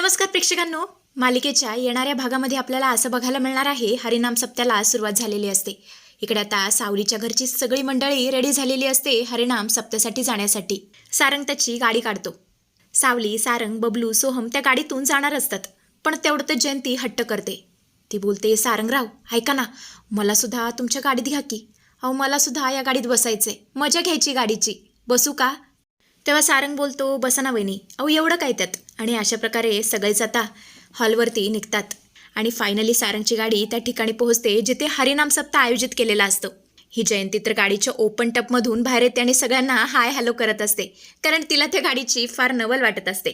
नमस्कार प्रेक्षकांनो. मालिकेच्या येणाऱ्या भागामध्ये आपल्याला असं बघायला मिळणार आहे हरिनाम सप्त्याला सुरुवात झालेली असते. इकडे आता सावलीच्या घरची सगळी मंडळी रेडी झालेली असते हरिनाम सप्त्यासाठी जाण्यासाठी. सारंग त्याची गाडी काढतो. सावली सारंग बबलू सोहम त्या गाडीतून जाणार असतात. पण तेवढं तर जयंती हट्ट करते. ती बोलते सारंगराव ऐका ना मला सुद्धा तुमच्या गाडीत घ्या की. अहो मला सुद्धा या गाडीत बसायचंय. मजा घ्यायची गाडीची. बसू का? तेव्हा सारंग बोलतो बसा ना वहिनी. अहो एवढं काय त्यात? आणि अशा प्रकारे सगळेच आता हॉलवरती निघतात. आणि फायनली सारंगची गाडी त्या ठिकाणी पोहोचते जिथे हरिनाम सप्ताह आयोजित केलेला असतो. ही जयंती तर गाडीच्या ओपन टपमधून बाहेर येते आणि सगळ्यांना हाय हॅलो करत असते कारण तिला त्या गाडीची फार नवल वाटत असते.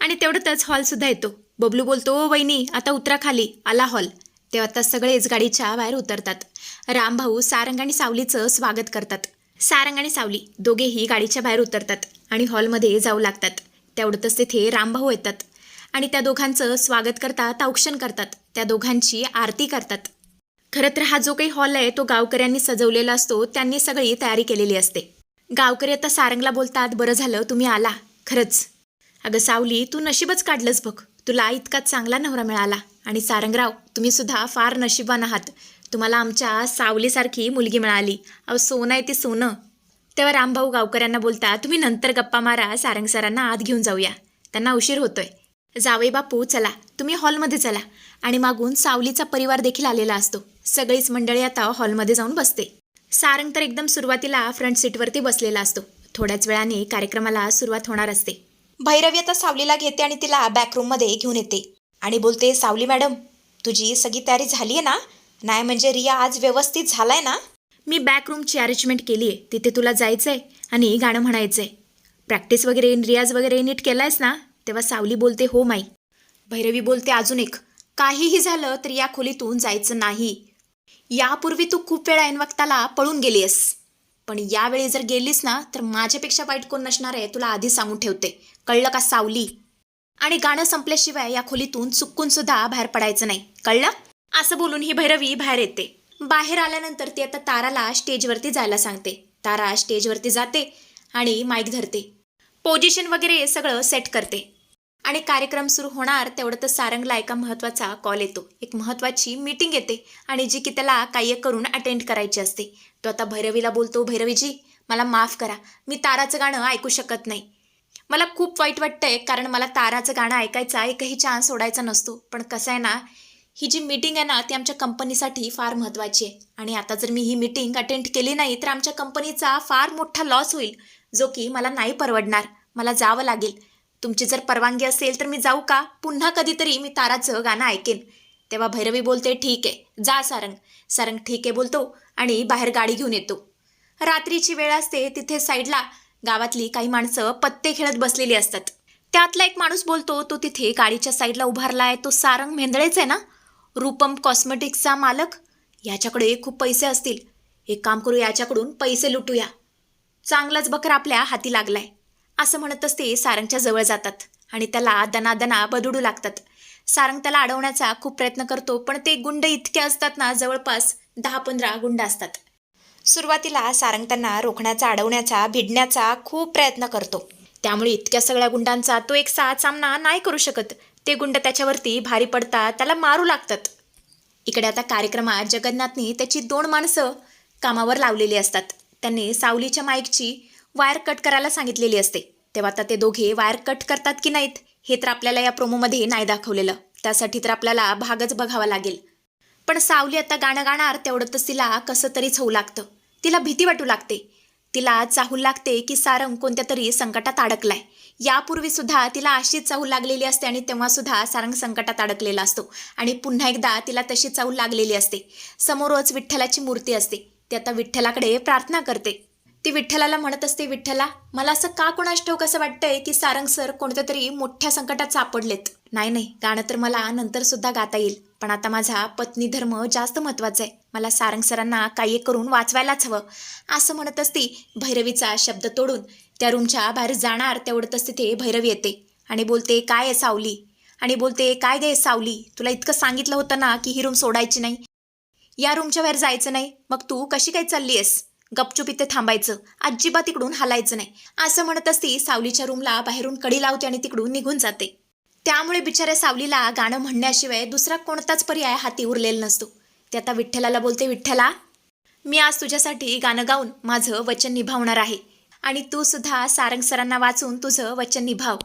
आणि तेवढंच हॉलसुद्धा येतो. बबलू बोलतो "ओ वहिनी आता उतरा खाली आला हॉल तेव्हा आता सगळेच गाडीच्या बाहेर उतरतात. रामभाऊ सारंग आणि सावलीचं स्वागत करतात. सारंग आणि सावली दोघेही गाडीच्या बाहेर उतरतात आणि हॉलमध्ये जाऊ लागतात. तेवढंच तिथे रामभाऊ येतात. आणि त्या दोघांचं स्वागत करतात औक्षण करतात. त्या दोघांची आरती करतात. खरं तर हा जो काही हॉल आहे तो गावकऱ्यांनी सजवलेला असतो त्यांनी सगळी तयारी केलेली असते. गावकरी आता सारंगला बोलतात बरं झालं तुम्ही आला. खरंच. अगं सावली तू नशीबच काढलंस बघ. तुला इतका चांगला नवरा मिळाला. आणि सारंगराव तुम्ही सुद्धा फार नशिबान आहात. तुम्हाला आमच्या सावलीसारखी मुलगी मिळाली. अहो सोनं आहे ती सोनं. तेव्हा रामभाऊ गावकऱ्यांना बोलता तुम्ही नंतर गप्पा मारा सारंग सरांना आत घेऊन जाऊया. त्यांना उशीर होतोय. जावे बापू चला. तुम्ही हॉलमध्ये चला. आणि मागून सावलीचा परिवार देखील आलेला असतो. सगळीच मंडळी आता हॉलमध्ये जाऊन बसते. सारंग तर एकदम सुरुवातीला फ्रंट सीटवरती बसलेला असतो. थोड्याच वेळाने कार्यक्रमाला सुरुवात होणार असते. भैरवी आता सावलीला घेते आणि तिला बॅकरूममध्ये घेऊन येते. आणि बोलते सावली मॅडम तुझी सगळी तयारी झाली आहे ना? नाही म्हणजे रिया आज व्यवस्थित झालाय ना? मी बॅक रूमची अरेंजमेंट केली आहे तिथे तुला जायचं आहे आणि गाणं म्हणायचं आहे प्रॅक्टिस वगैरे रियाज वगैरे नीट केला आहेस ना तेव्हा सावली बोलते हो माई. भैरवी बोलते अजून एक काहीही झालं तर या खोलीतून जायचं नाही. यापूर्वी तू खूप वेळा ऐन वक्ताला पळून गेलीस पण यावेळी जर गेलीस ना तर माझ्यापेक्षा वाईट कोण नसणार आहे तुला आधी सांगून ठेवते. कळलं का सावली? आणि गाणं संपल्याशिवाय या खोलीतून चुकून सुद्धा बाहेर पडायचं नाही. कळलं? असं बोलून ही भैरवी बाहेर येते. बाहेर आल्यानंतर ती आता ताराला स्टेजवरती जायला सांगते. तारा स्टेजवरती जाते आणि माईक धरते. पोझिशन वगैरे सगळं सेट करते. आणि कार्यक्रम सुरू होणार तेवढं तर सारंगला एका महत्त्वाचा कॉल येतो. एक महत्त्वाची मीटिंग येते आणि जी की त्याला कार्य करून अटेंड करायची असते. तो आता भैरवीला बोलतो भैरवीजी मला माफ करा. मी ताराचं गाणं ऐकू शकत नाही. मला खूप वाईट वाटतंय कारण मला ताराचं गाणं ऐकायचा एकही चान्स सोडायचा नसतो. पण कसं आहे ना ही जी मीटिंग आहे ना ती आमच्या कंपनीसाठी फार महत्त्वाची आहे. आणि आता जर मी ही मीटिंग अटेंड केली नाही तर आमच्या कंपनीचा फार मोठा लॉस होईल जो की मला नाही परवडणार. मला जावं लागेल. तुमची जर परवानगी असेल तर मी जाऊ का? पुन्हा कधीतरी मी ताराचं गाणं ऐकेन. तेव्हा भैरवी बोलते ठीक आहे जा सारंग. सारंग ठीक आहे बोलतो आणि बाहेर गाडी घेऊन येतो. रात्रीची वेळ असते तिथे साईडला गावातली काही माणसं पत्ते खेळत बसलेली असतात. त्यातला एक माणूस बोलतो तो तिथे गाडीच्या साईडला उभारला आहे तो सारंग मेंदळेच आहे ना? रूपम कॉस्मेटिक्सचा मालक? याच्याकडे खूप पैसे असतील. एक काम करू याच्याकडून पैसे लुटूया. चांगलाच बकर आपल्या हाती लागलाय. असं म्हणतच ते सारंगच्या जवळ जातात आणि त्याला दनादना बदडू लागतात. सारंग त्याला अडवण्याचा खूप प्रयत्न करतो पण ते गुंड इतके असतात ना जवळपास दहा पंधरा गुंड असतात. सुरुवातीला सारंग त्यांना रोखण्याचा अडवण्याचा भिडण्याचा खूप प्रयत्न करतो. त्यामुळे इतक्या सगळ्या गुंडांचा तो एक साथ सामना नाही करू शकत. ते गुंड त्याच्यावरती भारी पडतात त्याला मारू लागतात. इकडे आता कार्यक्रमात जगन्नाथनी त्याची दोन माणसं कामावर लावलेली असतात. त्यांनी सावलीच्या माईकची वायर कट करायला सांगितलेली असते. तेव्हा आता ते दोघे वायर कट करतात की नाहीत हे तर आपल्याला या प्रोमोमध्ये नाही दाखवलेलं. त्यासाठी तर आपल्याला भागच बघावा लागेल. पण सावली आता गाणं गाणार तेवढं तर तिला कसं तरीच होऊ लागतं. तिला भीती वाटू लागते. तिला चाहूल लागते की सारंग कोणत्या तरी संकटात अडकलाय. यापूर्वी सुद्धा तिला अशीच चाहूल लागलेली असते आणि तेव्हा सुद्धा सारंग संकटात अडकलेला असतो. आणि पुन्हा एकदा तिला तशी चाहूल लागलेली असते. समोरच विठ्ठलाची मूर्ती असते. ती आता विठ्ठलाकडे प्रार्थना करते. ती विठ्ठलाला म्हणत असते विठ्ठला मला असं का कोणास ठाऊक असं वाटतंय की सारंग सर कोणत्या तरी मोठ्या संकटात सापडलेत? नाही नाही गाणं तर मला नंतर सुद्धा गाता येईल. पण आता माझा पत्नी धर्म जास्त महत्त्वाचा आहे. मला सारंग सरांना काही करून वाचवायलाच हवं. असं म्हणत असती भैरवीचा शब्द तोडून. त्या रूमच्या बाहेर जाणार तेवढंच तिथे भैरवी येते. आणि बोलते काय आहे सावली? आणि बोलते काय गे सावली? तुला इतकं सांगितलं होतं ना की ही रूम सोडायची नाही. या रूमच्या बाहेर जायचं नाही. मग तू कशी काय चालली आहेस गपचूप इथे थांबायचं. अजिबात तिकडून हलायचं नाही. असं म्हणत असती सावलीच्या रूमला बाहेरून कडी लावते आणि तिकडून निघून जाते. त्यामुळे बिचाऱ्या सावलीला गाणं म्हणण्याशिवाय दुसरा कोणताच पर्याय हाती उरलेला नसतो. ते आता विठ्ठलाला बोलते विठ्ठला मी आज तुझ्यासाठी गाणं गाऊन माझं वचन निभावणार आहे. आणि तू सुद्धा सारंग सरांना वाचून तुझं वचन निभाव.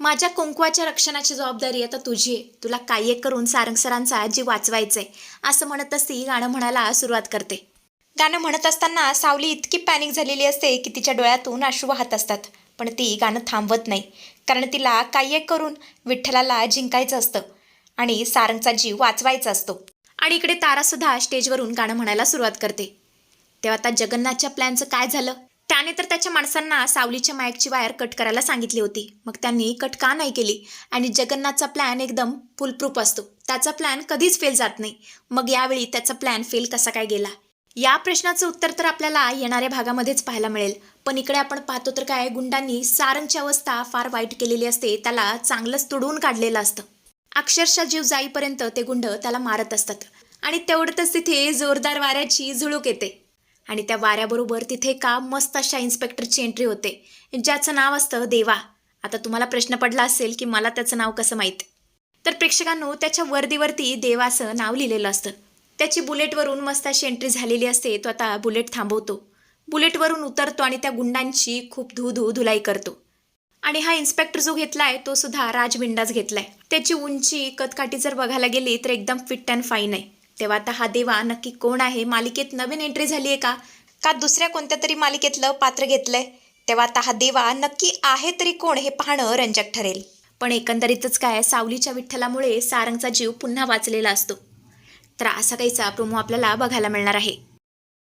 माझ्या कुंकवाच्या रक्षणाची जबाबदारी आता तुझी आहे. तुला काय करून सारंग सरांचा जीव वाचवायचा आहे असं म्हणत ती गाणं म्हणायला सुरुवात करते. गाणं म्हणत असताना सावली इतकी पॅनिक झालेली असते की तिच्या डोळ्यातून अश्रू वाहत असतात. पण ती गाणं थांबवत नाही. कारण तिला काही एक करून विठ्ठलाला जिंकायचं असतं आणि सारंगचा जीव वाचवायचा असतो. आणि इकडे तारासुद्धा स्टेजवरून गाणं म्हणायला सुरुवात करते. तेव्हा आता जगन्नाथच्या प्लॅनचं काय झालं? त्याने तर त्याच्या माणसांना सावलीच्या माईकची वायर कट करायला सांगितली होती. मग त्यांनी कट का नाही केली? आणि जगन्नाथचा प्लॅन एकदम फुलप्रूफ असतो. त्याचा प्लॅन कधीच फेल जात नाही. मग यावेळी त्याचा प्लॅन फेल कसा काय गेला? या प्रश्नाचं उत्तर तर आपल्याला येणाऱ्या भागामध्येच पाहायला मिळेल. पण इकडे आपण पाहतो तर काय गुंडांनी सारंगची अवस्था फार वाईट केलेली असते त्याला चांगलंच तुडवून काढलेलं असतं. अक्षरशः जीव जाईपर्यंत ते गुंड त्याला मारत असतात. आणि तेवढ्यातच तिथे जोरदार वाऱ्याची झुळूक येते. आणि त्या वाऱ्याबरोबर तिथे का मस्त अशा इन्स्पेक्टरची एंट्री होते ज्याचं नाव असतं देवा. आता तुम्हाला प्रश्न पडला असेल की मला त्याचं नाव कसं माहीत? तर प्रेक्षकांनो त्याच्या वर्दीवरती देवाचं नाव लिहिलेलं असतं. त्याची बुलेटवरून मस्त अशी एंट्री झालेली असते. तो आता बुलेट थांबवतो. बुलेटवरून उतरतो आणि त्या गुंडांची खूप धू धू धुलाई करतो. आणि हा इन्स्पेक्टर जो घेतलाय तो सुद्धा राजविंडाच घेतलाय. त्याची उंची कदकाठी जर बघायला गेली तर एकदम फिट अँड फाईन आहे. तेव्हा आता हा देवा नक्की कोण आहे? मालिकेत नवीन एंट्री झाली आहे का? का दुसऱ्या कोणत्या तरी मालिकेतलं पात्र घेतलंय? तेव्हा आता हा देवा नक्की आहे तरी कोण हे पाहणं रंजक ठरेल. पण एकंदरीतच काय सावलीच्या विठ्ठलामुळे सारंगचा जीव पुन्हा वाचलेला असतो. तर असा काहीचा प्रोमो आपल्याला बघायला मिळणार आहे.